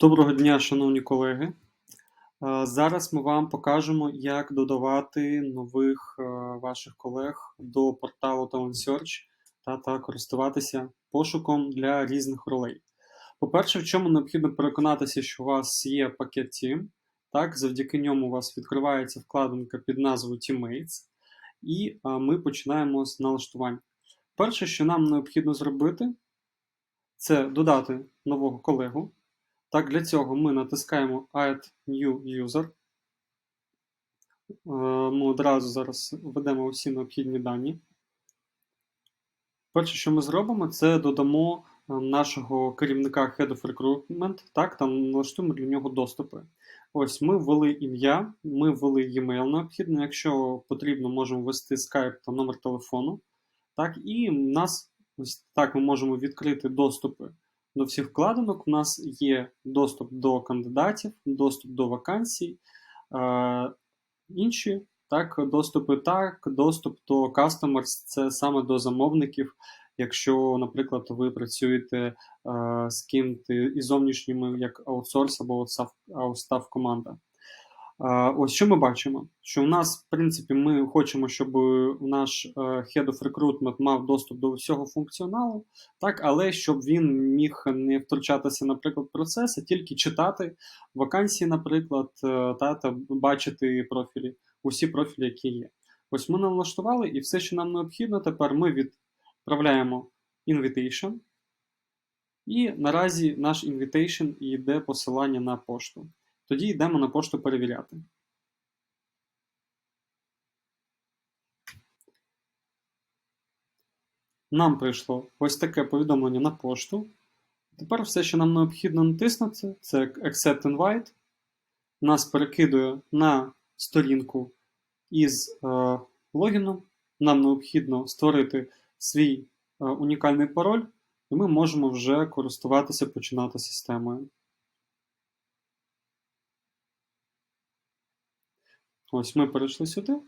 Доброго дня, шановні колеги. Е, Зараз ми вам покажемо, як додавати нових е, ваших колег до порталу Talent Search та, та користуватися пошуком для різних ролей. По-перше, в чому необхідно переконатися, що у вас є пакет Team. Так, завдяки ньому у вас відкривається вкладинка під назвою Teammates, і е, ми починаємо з налаштувань. Перше, що нам необхідно зробити, це додати нового колегу. Так, для цього ми натискаємо Add New User. Е, Ми одразу зараз введемо усі необхідні дані. Перше, що ми зробимо, це додамо е, нашого керівника Head of Recruitment, так, там налаштуємо для нього доступи. Ось ми ввели ім'я, ми ввели e-mail необхідно. Якщо потрібно, можемо ввести Skype та номер телефону. Так, і в нас ось так ми можемо відкрити доступи до всіх вкладинок. У нас є доступ до кандидатів, доступ до вакансій, е, інші так, доступи, так, доступ до customers, це саме до замовників. Якщо, наприклад, ви працюєте е, з ким-то із зовнішніми, як аутсорс або аутстав команда. Е, Ось що ми бачимо? Що в нас, в принципі, ми хочемо, щоб наш е, Head of Recruitment мав доступ до всього функціоналу, так, але щоб він міг не втручатися, наприклад, в процес, а тільки читати вакансії, наприклад, е, та, та бачити профілі, усі профілі, які є. Ось ми налаштували, і все, що нам необхідно, тепер ми відправляємо invitation. І наразі наш invitation йде посилання на пошту. Тоді йдемо на пошту перевіряти. Нам прийшло ось таке повідомлення на пошту. Тепер все, що нам необхідно натиснути, це Accept Invite. Нас перекидує на сторінку із е, логіном. Нам необхідно створити свій е, унікальний пароль, і ми можемо вже користуватися, починати системою. Ось ми перейшли сюди.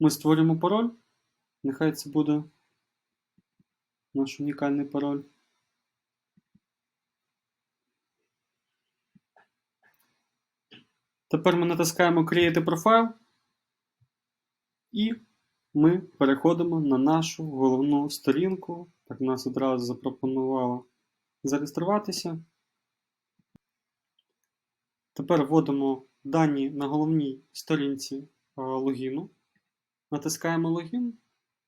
Ми створюємо пароль. Нехай це буде наш унікальний пароль. Тепер ми натискаємо Create Profile і ми переходимо на нашу головну сторінку. Так, нас одразу запропонувало зареєструватися. Тепер вводимо дані на головній сторінці е, логіну. Натискаємо логін,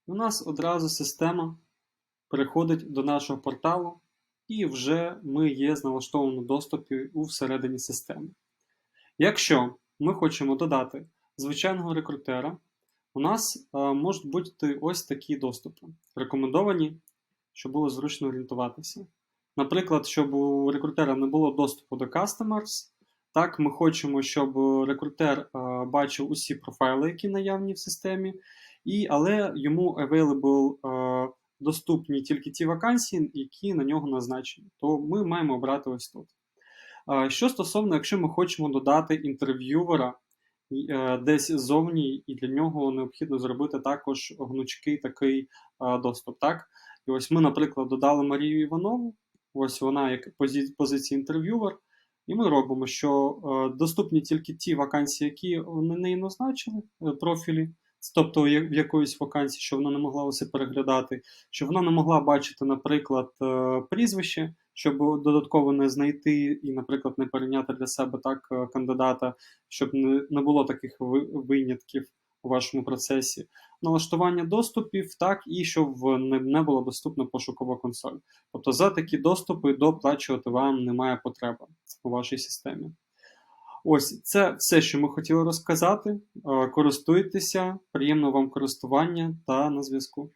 у нас одразу система переходить до нашого порталу, і вже ми є з налаштованому доступі у всередині системи. Якщо ми хочемо додати звичайного рекрутера, у нас е, можуть бути ось такі доступи, рекомендовані, щоб було зручно орієнтуватися. Наприклад, щоб у рекрутера не було доступу до Customers, так, ми хочемо, щоб рекрутер е, бачив усі профайли, які наявні в системі, і, але йому available е, доступні тільки ті вакансії, які на нього назначені. То ми маємо обрати ось тут. Е, що стосовно, якщо ми хочемо додати інтерв'ювера е, десь ззовні, і для нього необхідно зробити також гнучкий такий е, доступ. Так? І ось ми, наприклад, додали Марію Іванову, ось вона як позиція інтерв'ювер. І ми робимо, що е, доступні тільки ті вакансії, які вони не назначили, е, профілі, тобто в якоїсь вакансії, що вона не могла усе переглядати, що вона не могла бачити, наприклад, е, прізвище, щоб додатково не знайти і, наприклад, не перейняти для себе так кандидата, щоб не, було таких ви- винятків у вашому процесі. Налаштування доступів, так, і щоб не, була доступна пошукова консоль. Тобто за такі доступи доплачувати вам немає потреби у вашій системі. Ось це все, що ми хотіли розказати. Е, Користуйтеся, приємного вам користування та на зв'язку.